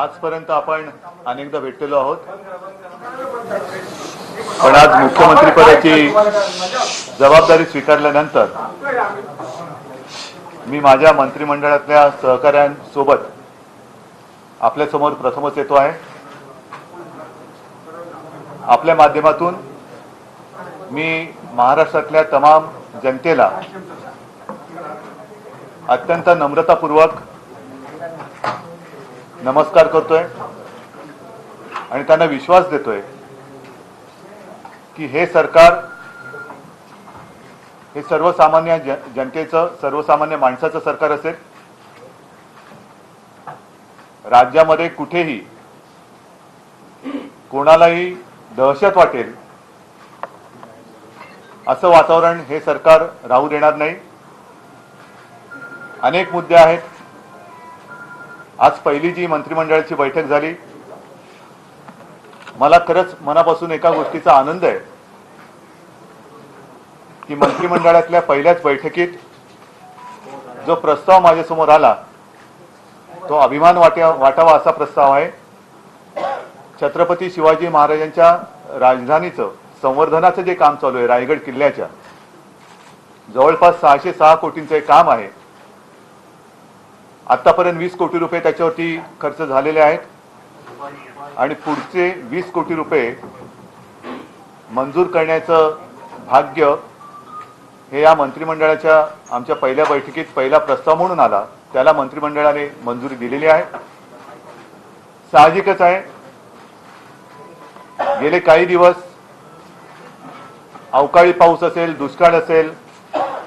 आजपर्यंत आपण अनेकदा भेटलेलो आहोत. पण आज मुख्यमंत्रीपदाची जबाबदारी स्वीकारल्यानंतर मी माझ्या मंत्रिमंडळातल्या सहकाऱ्यांसोबत आपल्यासमोर प्रथमच येतो आहे. आपल्या माध्यमातून मी महाराष्ट्रातल्या तमाम जनतेला अत्यंत नम्रतापूर्वक नमस्कार करतोय आणि त्यांना विश्वास देतोय की हे सरकार हे सर्वसामान्य जनतेचं सर्वसामान्य माणसाचं सरकार असेल राज्यामध्ये कुठेही कोणालाही दहशत वाटेल असं वातावरण हे सरकार राहू देणार नाही. अनेक मुद्दे आहेत. आज पहिली जी मंत्रिमंडळाची बैठक झाली. मला खरंच मनापासून एका गोष्टीचा आनंद आहे की मंत्रिमंडळातल्या पहिल्याच बैठकीत जो प्रस्ताव माझ्यासमोर आला तो अभिमान वाट्या वाटावा असा प्रस्ताव आहे. छत्रपती शिवाजी महाराजांच्या राजधानीचं संवर्धनाचं जे काम चालू आहे रायगड किल्ल्याच्या जवळपास सहाशे सहा कोटींचं एक काम आहे. आतापर्यंत वीस कोटी रुपये त्याच्यावरती खर्च झालेले आहेत. आणि पुढचे वीस कोटी रुपये मंजूर करण्याचं भाग्य हे या मंत्रिमंडळाच्या आमच्या पहिल्या बैठकीत पहिला प्रस्ताव म्हणून आला. त्याला मंत्रिमंडळाने मंजुरी दिलेली आहे. साहजिकच आहे. गेले काही दिवस अवकाळी पाऊस असेल दुष्काळ असेल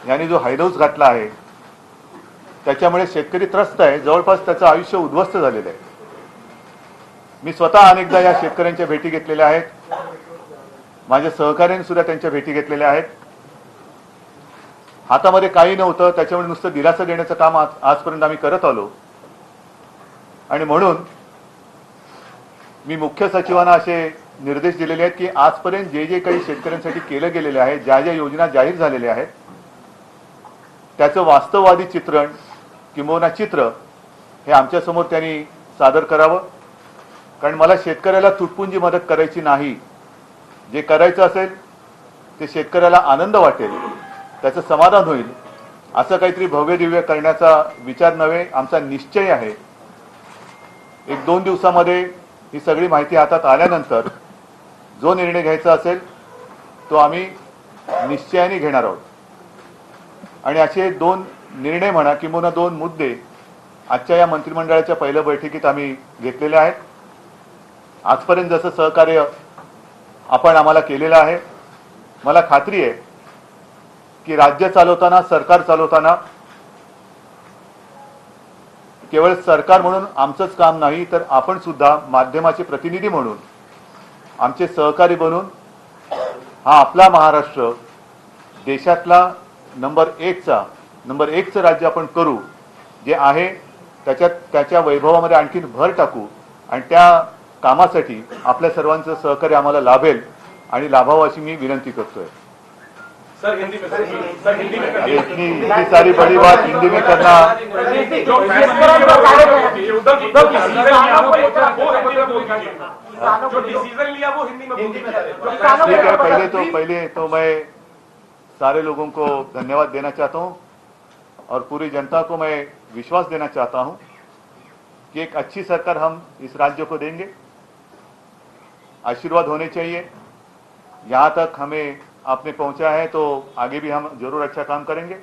यांनी जो हैदोस घातला आहे त्याच्यामुळे शेतकरी त्रस्त आहे. जवळपास त्याचं आयुष्य उद्ध्वस्त झालेलं आहे. मी स्वतः अनेकदा या शेतकऱ्यांच्या भेटी घेतलेल्या आहेत. माझ्या सहकार्याने सुद्धा त्यांच्या भेटी घेतलेल्या आहेत. हातामध्ये काही नव्हतं. त्याच्यामुळे नुसतं दिलासा देण्याचं काम आज आजपर्यंत आम्ही करत आलो. आणि म्हणून मी मुख्य सचिवांना असे निर्देश दिलेले आहेत की आजपर्यंत जे जे काही शेतकऱ्यांसाठी केलं गेलेले आहे ज्या ज्या योजना जाहीर झालेल्या आहेत त्याचं वास्तववादी चित्रण किंबहुना चित्र हे आमच्यासमोर त्यांनी सादर करावं. कारण मला शेतकऱ्याला तुटपुंजी मदत करायची नाही. जे करायचं असेल ते शेतकऱ्याला आनंद वाटेल त्याचं समाधान होईल असं काहीतरी भव्य दिव्य करण्याचा विचार नव्हे आमचा निश्चय आहे. एक दोन दिवसामध्ये ही सगळी माहिती हातात आल्यानंतर जो निर्णय घ्यायचा असेल तो आम्ही निश्चयाने घेणार आहोत. आणि असे दोन निर्णय म्हणा किंबहुना दोन मुद्दे आजच्या या मंत्रिमंडळाच्या पहिल्या बैठकीत आम्ही घेतलेले आहेत. आजपर्यंत जसं सहकार्य आपण आम्हाला केलेलं आहे मला खात्री आहे की राज्य चालवताना सरकार चालवताना केवळ सरकार म्हणून आमचंच काम नाही तर आपण सुद्धा माध्यमाचे प्रतिनिधी म्हणून आमचे सहकारी बनून हा आपला महाराष्ट्र देशातला नंबर एकचा नंबर एकचं राज्य आपण करू जे आहे त्याच्यात त्याच्या वैभवामध्ये आणखीन भर टाकू आणि त्या कामासाठी आपल्या सर्वांचं सहकार्य आम्हाला लाभेल आणि लाभावं अशी मी विनंती करतोय. सर हिंदी में सर सर हिंदी में ये इतनी इतनी सारी बड़ी बात हिंदी में करना ठीक है पहले तो पहले तो मैं सारे लोगों को धन्यवाद देना चाहता हूं। और पूरी जनता को मैं विश्वास देना चाहता हूँ कि एक अच्छी सरकार हम इस राज्य को देंगे। आशीर्वाद होने चाहिए। यहाँ तक हमें आपने पहुँचा है तो आगे भी हम ज़रूर अच्छा काम करेंगे।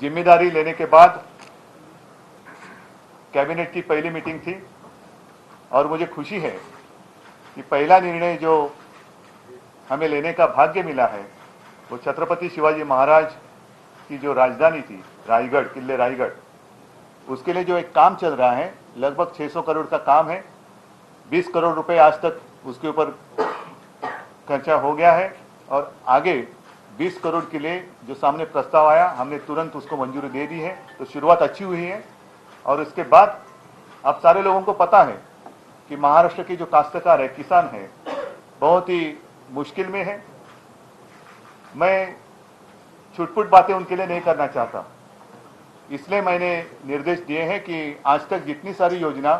ज़िम्मेदारी लेने के बाद कैबिनेट की पहली मीटिंग थी और मुझे खुशी है कि पहला निर्णय जो हमें लेने का भाग्य मिला है वो छत्रपति शिवाजी महाराज की जो राजधानी थी, रायगढ़, किले रायगढ़, उसके लिए जो एक काम चल रहा है, लगभग 600 करोड़ का काम है 20 करोड़ रुपए आज तक उसके ऊपर खर्चा हो गया है, और आगे 20 करोड़ के लिए जो सामने प्रस्ताव आया, हमने तुरंत उसको मंजूरी दे दी है तो शुरुआत अच्छी हुई है, और उसके बाद अब सारे लोगों को पता है कि महाराष्ट्र के जो काश्तकार है, किसान है, बहुत ही मुश्किल में है। मैं छुटपुट बातें उनके लिए नहीं करना चाहता। इसलिए मैंने निर्देश दिए हैं कि आज तक जितनी सारी योजना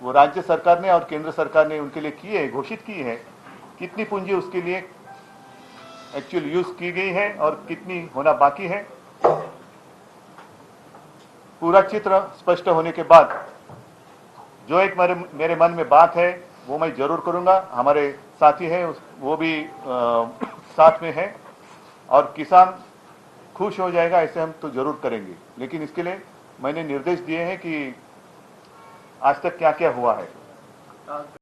वो राज्य सरकार ने और केंद्र सरकार ने उनके लिए की है घोषित की है कितनी पूंजी उसके लिए एक्चुअल यूज़ की गई है और कितनी होना बाकी है पूरा चित्र स्पष्ट होने के बाद जो एक मेरे मेरे मन में बात है वो मैं ज़रूर करूँगा। हमारे साथी हैं वो भी अ, साथ में है और किसान खुश हो जाएगा ऐसे हम तो जरूर करेंगे। लेकिन इसके लिए मैंने निर्देश दिए हैं कि आज तक क्या क्या हुआ है।